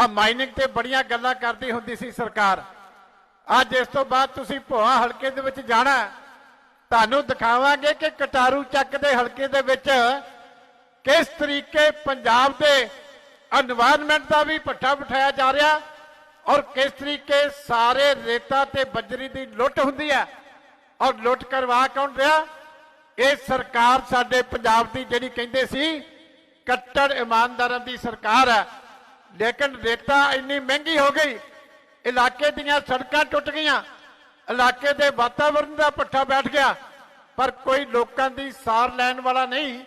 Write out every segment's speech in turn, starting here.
ਆ ਮਾਈਨਿੰਗ ਤੇ ਬੜੀਆਂ ਗੱਲਾਂ ਕਰਦੀ ਹੁੰਦੀ ਸੀ ਸਰਕਾਰ। ਅੱਜ ਇਸ ਤੋਂ ਬਾਅਦ ਤੁਸੀਂ ਭੋਆ ਹਲਕੇ ਦੇ ਵਿੱਚ ਜਾਣਾ ਤੁਹਾਨੂੰ ਦਿਖਾਵਾਂਗੇ ਕਿ ਕਟਾਰੂ ਚੱਕ ਦੇ ਹਲਕੇ ਦੇ ਵਿੱਚ ਕਿਸ ਤਰੀਕੇ ਪੰਜਾਬ ਦੇ এনवायरमेंट ਦਾ ਵੀ ਪੱਠਾ ਬਿਠਾਇਆ ਜਾ ਰਿਹਾ ਔਰ ਕਿਸ ਤਰੀਕੇ ਸਾਰੇ ਰੇਤਾ ਤੇ ਬਜਰੀ ਦੀ ਲੁੱਟ ਹੁੰਦੀ ਹੈ। ਔਰ ਲੁੱਟ ਕਰਵਾ ਕੌਣ ਰਿਹਾ? ਇਹ ਸਰਕਾਰ ਸਾਡੇ ਪੰਜਾਬ ਦੀ ਜਿਹੜੀ ਕਹਿੰਦੇ ਸੀ, ਕੱਟੜ ਇਮਾਨਦਾਰਾਂ ਦੀ ਸਰਕਾਰ ਹੈ। ਲੇਕਿਨ ਰੇਤਾ ਇੰਨੀ ਮਹਿੰਗੀ ਹੋ ਗਈ, ਇਲਾਕੇ ਦੀਆਂ ਸੜਕਾਂ ਟੁੱਟ ਗਈਆਂ, ਇਲਾਕੇ ਦੇ ਵਾਤਾਵਰਣ ਦਾ ਪੱਠਾ ਬੈਠ ਗਿਆ, ਪਰ ਕੋਈ ਲੋਕਾਂ ਦੀ ਸਾਰ ਲੈਣ ਵਾਲਾ ਨਹੀਂ।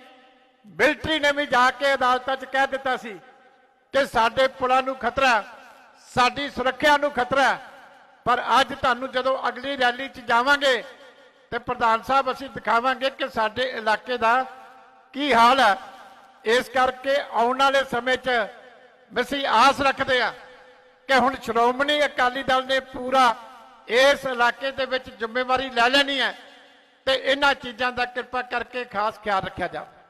ਮਿਲਟਰੀ ਨੇ ਵੀ ਜਾ ਕੇ ਅਦਾਲਤਾਂ 'ਚ ਕਹਿ ਦਿੱਤਾ ਸੀ ਕਿ ਸਾਡੇ ਪੁਲਾਂ ਨੂੰ ਖਤਰਾ ਸਾਡੀ ਸੁਰੱਖਿਆ ਨੂੰ ਖਤਰਾ ਪਰ ਅੱਜ ਤੁਹਾਨੂੰ ਜਦੋਂ ਅਗਲੀ ਰੈਲੀ 'ਚ ਜਾਵਾਂਗੇ ਤੇ ਪ੍ਰਧਾਨ ਸਾਹਿਬ ਅਸੀਂ ਦਿਖਾਵਾਂਗੇ ਕਿ ਸਾਡੇ ਇਲਾਕੇ ਦਾ ਕੀ ਹਾਲ ਹੈ। ਇਸ ਕਰਕੇ ਆਉਣ ਵਾਲੇ ਸਮੇਂ 'ਚ ਅਸੀਂ ਆਸ ਰੱਖਦੇ ਹਾਂ ਕਿ ਹੁਣ ਸ਼੍ਰੋਮਣੀ ਅਕਾਲੀ ਦਲ ਨੇ ਪੂਰਾ ਇਸ ਇਲਾਕੇ ਦੇ ਵਿੱਚ ਜ਼ਿੰਮੇਵਾਰੀ ਲੈ ਲੈਣੀ ਹੈ ਤੇ ਇਹਨਾਂ ਚੀਜ਼ਾਂ ਦਾ ਕਿਰਪਾ ਕਰਕੇ ਖਾਸ ਖਿਆਲ ਰੱਖਿਆ ਜਾਵੇ।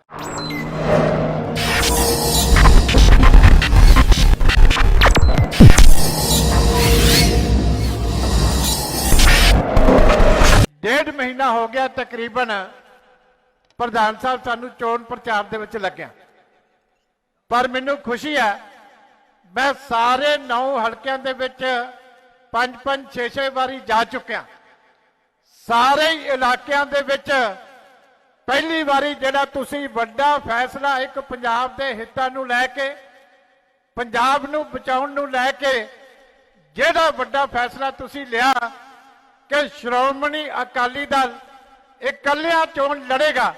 ਡੇਢ ਮਹੀਨਾ ਹੋ ਗਿਆ ਤਕਰੀਬਨ ਪ੍ਰਧਾਨ ਸਾਹਿਬ ਸਾਨੂੰ ਚੋਣ ਪ੍ਰਚਾਰ ਦੇ ਵਿੱਚ ਲੱਗਿਆ। ਪਰ ਮੈਨੂੰ ਖੁਸ਼ੀ ਹੈ ਮੈਂ ਸਾਰੇ ਨੌ ਹਲਕਿਆਂ ਦੇ ਵਿੱਚ ਪੰਜ ਪੰਜ 6-6 ਵਾਰੀ ਜਾ ਚੁੱਕਿਆ। ਸਾਰੇ ਇਲਾਕਿਆਂ ਦੇ ਵਿੱਚ ਪਹਿਲੀ ਵਾਰੀ ਜਿਹੜਾ ਤੁਸੀਂ ਵੱਡਾ ਫੈਸਲਾ ਇੱਕ ਪੰਜਾਬ ਦੇ ਹਿੱਤਾਂ ਨੂੰ ਲੈ ਕੇ, ਪੰਜਾਬ ਨੂੰ ਬਚਾਉਣ ਨੂੰ ਲੈ ਕੇ ਜਿਹੜਾ ਵੱਡਾ ਫੈਸਲਾ ਤੁਸੀਂ ਲਿਆ ਕਿ ਸ਼੍ਰੋਮਣੀ ਅਕਾਲੀ ਦਲ ਇਕੱਲਿਆਂ ਚੋਣ ਲੜੇਗਾ,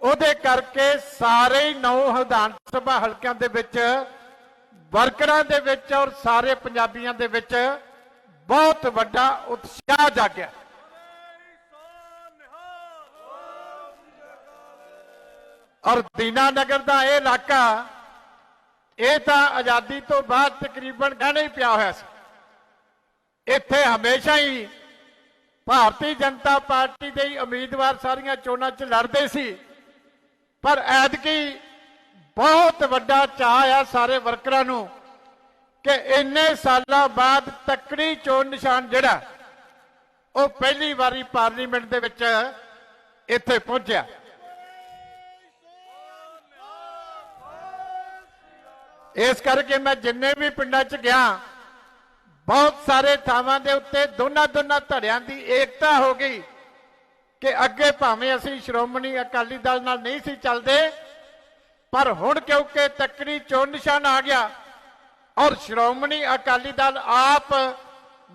ਉਹਦੇ ਕਰਕੇ ਸਾਰੇ ਨੌ ਵਿਧਾਨ ਸਭਾ ਹਲਕਿਆਂ ਦੇ ਵਿੱਚ ਵਰਕਰਾਂ ਦੇ ਵਿੱਚ ਔਰ ਸਾਰੇ ਪੰਜਾਬੀਆਂ ਦੇ ਵਿੱਚ ਬਹੁਤ ਵੱਡਾ ਉਤਸ਼ਾਹ ਜਾਗਿਆ। ਔਰ ਦੀਨਾਨਗਰ ਦਾ ਇਹ ਇਲਾਕਾ, ਇਹ ਤਾਂ ਆਜ਼ਾਦੀ ਤੋਂ ਬਾਅਦ ਤਕਰੀਬਨ ਗਹਿਣੇ ਹੀ ਪਿਆ ਹੋਇਆ ਸੀ। ਇੱਥੇ ਹਮੇਸ਼ਾ ਹੀ ਭਾਰਤੀ ਜਨਤਾ ਪਾਰਟੀ ਦੇ ਹੀ ਉਮੀਦਵਾਰ ਸਾਰੀਆਂ ਚੋਣਾਂ 'ਚ ਲੜਦੇ ਸੀ। ਪਰ ਐਤਕੀ ਬਹੁਤ ਵੱਡਾ ਚਾਹ ਆ ਸਾਰੇ ਵਰਕਰਾਂ ਨੂੰ ਕਿ ਇੰਨੇ ਸਾਲਾਂ ਬਾਅਦ ਤੱਕੜੀ ਚੋਣ ਨਿਸ਼ਾਨ ਜਿਹੜਾ, ਉਹ ਪਹਿਲੀ ਵਾਰੀ ਪਾਰਲੀਮੈਂਟ ਦੇ ਵਿੱਚ ਇੱਥੇ ਪਹੁੰਚਿਆ। ਇਸ ਕਰਕੇ ਮੈਂ ਜਿੰਨੇ ਵੀ ਪਿੰਡਾਂ 'ਚ ਗਿਆ, ਬਹੁਤ ਸਾਰੇ ਥਾਵਾਂ ਦੇ ਉੱਤੇ ਦੋਨਾਂ ਦੋਨਾਂ ਧੜਿਆਂ ਦੀ ਏਕਤਾ ਹੋ ਗਈ ਕਿ ਅੱਗੇ ਭਾਵੇਂ ਅਸੀਂ ਸ਼੍ਰੋਮਣੀ ਅਕਾਲੀ ਦਲ ਨਾਲ ਨਹੀਂ ਸੀ ਚੱਲਦੇ ਪਰ ਹੁਣ ਕਿਉਂਕਿ ਤੱਕੜੀ ਚੋਣ ਨਿਸ਼ਾਨ ਆ ਗਿਆ ਔਰ ਸ਼੍ਰੋਮਣੀ ਅਕਾਲੀ ਦਲ ਆਪ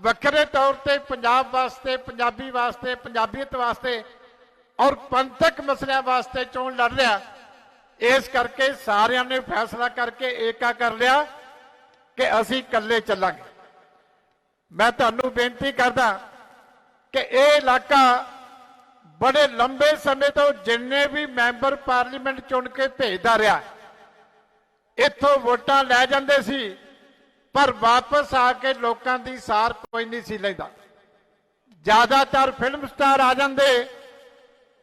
ਵੱਖਰੇ ਤੌਰ ਤੇ ਪੰਜਾਬ ਵਾਸਤੇ, ਪੰਜਾਬੀ ਵਾਸਤੇ, ਪੰਜਾਬੀਅਤ ਵਾਸਤੇ ਔਰ ਪੰਥਕ ਮਸਲਿਆਂ ਵਾਸਤੇ ਚੋਣ ਲੜ ਰਿਹਾ। ਇਸ ਕਰਕੇ ਸਾਰਿਆਂ ਨੇ ਫੈਸਲਾ ਕਰਕੇ ਏਕਾ ਕਰ ਲਿਆ ਕਿ ਅਸੀਂ ਇਕੱਲੇ ਚੱਲਾਂਗੇ। ਮੈਂ ਤੁਹਾਨੂੰ ਬੇਨਤੀ ਕਰਦਾ ਕਿ ਇਹ ਇਲਾਕਾ ਬੜੇ ਲੰਬੇ ਸਮੇਂ ਤੋਂ ਜਿੰਨੇ ਵੀ ਮੈਂਬਰ ਪਾਰਲੀਮੈਂਟ ਚੁਣ ਕੇ ਭੇਜਦਾ ਰਿਹਾ, ਇੱਥੋਂ ਵੋਟਾਂ ਲੈ ਜਾਂਦੇ ਸੀ, ਪਰ ਵਾਪਸ ਆ ਕੇ ਲੋਕਾਂ ਦੀ ਸਾਰ ਕੋਈ ਨਹੀਂ ਸੀ ਲੈਂਦਾ। ਜ਼ਿਆਦਾਤਰ ਫਿਲਮ ਸਟਾਰ ਆ ਜਾਂਦੇ,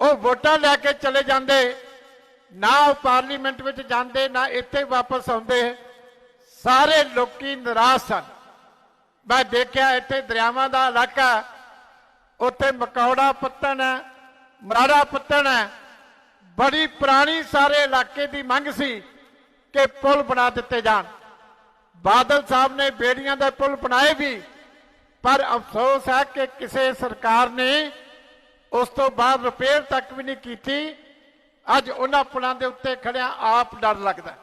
ਉਹ ਵੋਟਾਂ ਲੈ ਕੇ ਚਲੇ ਜਾਂਦੇ, ਨਾ ਉਹ ਪਾਰਲੀਮੈਂਟ ਵਿੱਚ ਜਾਂਦੇ, ਨਾ ਇੱਥੇ ਵਾਪਸ ਆਉਂਦੇ। ਸਾਰੇ ਲੋਕੀ ਨਿਰਾਸ਼ ਸਨ। ਮੈਂ ਦੇਖਿਆ ਇੱਥੇ ਦਰਿਆਵਾਂ ਦਾ ਇਲਾਕਾ, ਉੱਥੇ ਮਕੌੜਾ ਪੱਤਣ ਹੈ ਮਰਾੜਾ ਪੱਤਣ ਹੈ। ਬੜੀ ਪੁਰਾਣੀ ਸਾਰੇ ਇਲਾਕੇ ਦੀ ਮੰਗ ਸੀ ਕਿ ਪੁਲ ਬਣਾ ਦਿੱਤੇ ਜਾਣ। ਬਾਦਲ ਸਾਹਿਬ ਨੇ ਬੇੜੀਆਂ ਦੇ ਪੁਲ ਬਣਾਏ ਵੀ, ਪਰ ਅਫਸੋਸ ਹੈ ਕਿ ਕਿਸੇ ਸਰਕਾਰ ਨੇ ਉਸ ਤੋਂ ਬਾਅਦ ਰਿਪੇਅਰ ਤੱਕ ਵੀ ਨਹੀਂ ਕੀਤੀ। ਅੱਜ ਉਹਨਾਂ ਪੁਲਾਂ ਦੇ ਉੱਤੇ ਖੜਿਆ ਆਪ ਡਰ ਲੱਗਦਾ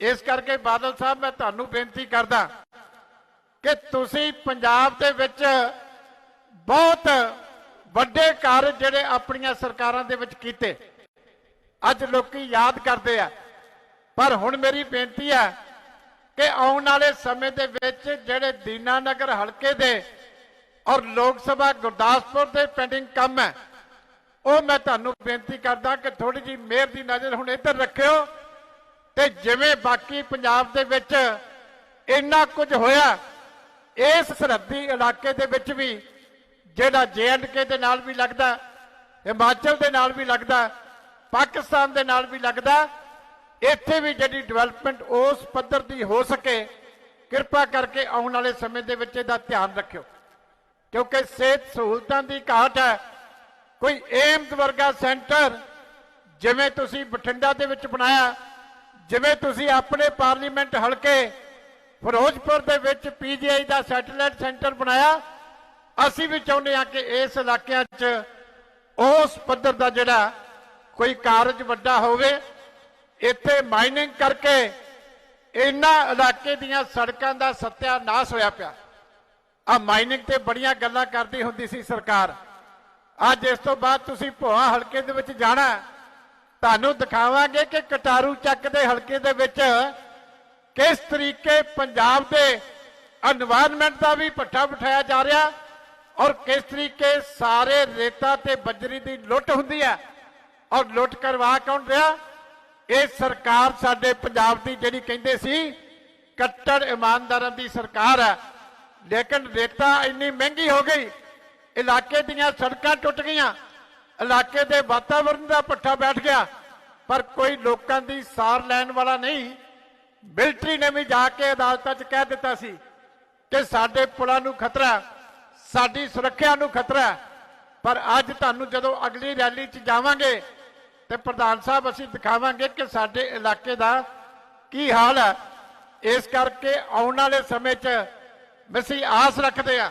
ਇਸ ਕਰਕੇ ਬਾਦਲ ਸਾਹਿਬ, ਮੈਂ ਤੁਹਾਨੂੰ ਬੇਨਤੀ ਕਰਦਾ ਕਿ ਤੁਸੀਂ ਪੰਜਾਬ ਦੇ ਵਿੱਚ ਬਹੁਤ ਵੱਡੇ ਕਾਰਜ ਜਿਹੜੇ ਆਪਣੀਆਂ ਸਰਕਾਰਾਂ ਦੇ ਵਿੱਚ ਕੀਤੇ, ਅੱਜ ਲੋਕੀ ਯਾਦ ਕਰਦੇ ਆ। ਪਰ ਹੁਣ ਮੇਰੀ ਬੇਨਤੀ ਹੈ ਕਿ ਆਉਣ ਵਾਲੇ ਸਮੇਂ ਦੇ ਵਿੱਚ ਜਿਹੜੇ ਦੀਨਾਨਗਰ ਹਲਕੇ ਦੇ ਔਰ ਲੋਕ ਸਭਾ ਗੁਰਦਾਸਪੁਰ ਦੇ ਪੈਂਡਿੰਗ ਕੰਮ ਹੈ, ਉਹ ਮੈਂ ਤੁਹਾਨੂੰ ਬੇਨਤੀ ਕਰਦਾ ਕਿ ਥੋੜੀ ਜੀ ਮਿਹਰ ਦੀ ਨਜ਼ਰ ਹੁਣ ਇੱਧਰ ਰੱਖਿਓ ਤੇ ਜਿਵੇਂ ਬਾਕੀ ਪੰਜਾਬ ਦੇ ਵਿੱਚ ਇੰਨਾ ਕੁਝ ਹੋਇਆ, ਇਸ ਸਰਹੱਦੀ ਇਲਾਕੇ ਦੇ ਵਿੱਚ ਵੀ ਜਿਹੜਾ ਕੇ ਦੇ ਨਾਲ ਵੀ ਲੱਗਦਾ, ਹਿਮਾਚਲ ਦੇ ਨਾਲ ਵੀ ਲੱਗਦਾ, ਪਾਕਿਸਤਾਨ ਦੇ ਨਾਲ ਵੀ ਲੱਗਦਾ, ਇੱਥੇ ਵੀ ਜਿਹੜੀ ਡਿਵੈਲਪਮੈਂਟ ਉਸ ਪੱਧਰ ਦੀ ਹੋ ਸਕੇ, ਕਿਰਪਾ ਕਰਕੇ ਆਉਣ ਵਾਲੇ ਸਮੇਂ ਦੇ ਵਿੱਚ ਇਹਦਾ ਧਿਆਨ ਰੱਖਿਓ। ਕਿਉਂਕਿ ਸਿਹਤ ਸਹੂਲਤਾਂ ਦੀ ਘਾਟ ਹੈ, ਕੋਈ ਏਮਸ ਵਰਗਾ ਸੈਂਟਰ ਜਿਵੇਂ ਤੁਸੀਂ ਬਠਿੰਡਾ ਦੇ ਵਿੱਚ ਬਣਾਇਆ, ਜਿਵੇਂ ਤੁਸੀਂ ਆਪਣੇ ਪਾਰਲੀਮੈਂਟ ਹਲਕੇ ਫਿਰੋਜ਼ਪੁਰ ਦੇ ਵਿੱਚ ਪੀਜੀਆਈ ਦਾ ਸੈਟੇਲਾਈਟ ਸੈਂਟਰ ਬਣਾਇਆ ਅਸੀਂ ਵੀ ਚਾਹੁੰਦੇ ਹਾਂ ਕਿ ਇਸ ਇਲਾਕਿਆਂ 'ਚ ਉਸ ਪੱਧਰ ਦਾ ਜਿਹੜਾ ਕੋਈ ਕਾਰਜ ਵੱਡਾ ਹੋਵੇ, ਇੱਥੇ ਮਾਈਨਿੰਗ ਕਰਕੇ ਇਹਨਾਂ ਇਲਾਕੇ ਦੀਆਂ ਸੜਕਾਂ ਦਾ ਸਤਿਆਨਾਸ਼ ਹੋਇਆ ਪਿਆ। ਆ ਮਾਈਨਿੰਗ ਤੇ ਬੜੀਆਂ ਗੱਲਾਂ ਕਰਦੀ ਹੁੰਦੀ ਸੀ ਸਰਕਾਰ। ਅੱਜ ਇਸ ਤੋਂ ਬਾਅਦ ਤੁਸੀਂ ਭੋਆ ਹਲਕੇ ਦੇ ਵਿੱਚ ਜਾਣਾ ਤੁਹਾਨੂੰ ਦਿਖਾਵਾਂਗੇ ਕਿ ਕਟਾਰੂ ਚੱਕ ਦੇ ਹਲਕੇ ਦੇ ਵਿੱਚ ਕਿਸ ਤਰੀਕੇ ਪੰਜਾਬ ਦੇ এনवायरमेंट ਦਾ ਵੀ ਪੱਠਾ ਬਿਠਾਇਆ ਜਾ ਰਿਹਾ। ਔਰ ਕਿਸ ਤਰੀਕੇ ਸਾਰੇ ਰੇਤਾ ਤੇ ਬਜਰੀ ਦੀ ਲੁੱਟ ਹੁੰਦੀ ਹੈ? ਔਰ ਲੁੱਟ ਕਰਵਾ ਕੌਣ ਰਿਹਾ? ਇਹ ਸਰਕਾਰ ਸਾਡੇ ਪੰਜਾਬ ਦੀ ਜਿਹੜੀ ਕਹਿੰਦੇ ਸੀ, ਕੱਟੜ ਇਮਾਨਦਾਰਾਂ ਦੀ ਸਰਕਾਰ ਹੈ। ਲੇਕਿਨ ਰੇਤਾ ਇੰਨੀ ਮਹਿੰਗੀ ਹੋ ਗਈ, ਇਲਾਕੇ ਦੀਆਂ ਸੜਕਾਂ ਟੁੱਟ ਗਈਆਂ, ਇਲਾਕੇ ਦੇ ਵਾਤਾਵਰਣ ਦਾ ਪੱਠਾ ਬੈਠ ਗਿਆ, ਪਰ ਕੋਈ ਲੋਕਾਂ ਦੀ ਸਾਰ ਲੈਣ ਵਾਲਾ ਨਹੀਂ। ਮਿਲਟਰੀ ਨੇ ਵੀ ਜਾ ਕੇ ਅਦਾਲਤਾਂ 'ਚ ਕਹਿ ਦਿੱਤਾ ਸੀ ਕਿ ਸਾਡੇ ਪੁਲਾਂ ਨੂੰ ਖਤਰਾ ਸਾਡੀ ਸੁਰੱਖਿਆ ਨੂੰ ਖਤਰਾ ਹੈ। ਪਰ ਅੱਜ ਤੁਹਾਨੂੰ ਜਦੋਂ ਅਗਲੀ ਰੈਲੀ 'ਚ ਜਾਵਾਂਗੇ ਤੇ ਪ੍ਰਧਾਨ ਸਾਹਿਬ ਅਸੀਂ ਦਿਖਾਵਾਂਗੇ ਕਿ ਸਾਡੇ ਇਲਾਕੇ ਦਾ ਕੀ ਹਾਲ ਹੈ ਇਸ ਕਰਕੇ ਆਉਣ ਵਾਲੇ ਸਮੇਂ 'ਚ ਅਸੀਂ ਆਸ ਰੱਖਦੇ ਆ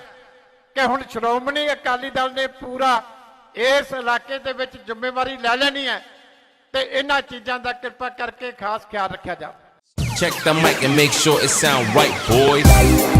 ਕਿ ਹੁਣ ਸ਼੍ਰੋਮਣੀ ਅਕਾਲੀ ਦਲ ਨੇ ਪੂਰਾ ਇਸ ਇਲਾਕੇ ਦੇ ਵਿੱਚ ਜ਼ਿੰਮੇਵਾਰੀ ਲੈ ਲੈਣੀ ਹੈ ਤੇ ਇਹਨਾਂ ਚੀਜ਼ਾਂ ਦਾ ਕਿਰਪਾ ਕਰਕੇ ਖਾਸ ਖਿਆਲ ਰੱਖਿਆ ਜਾਵੇ Check the mic and make sure it sound right, boys.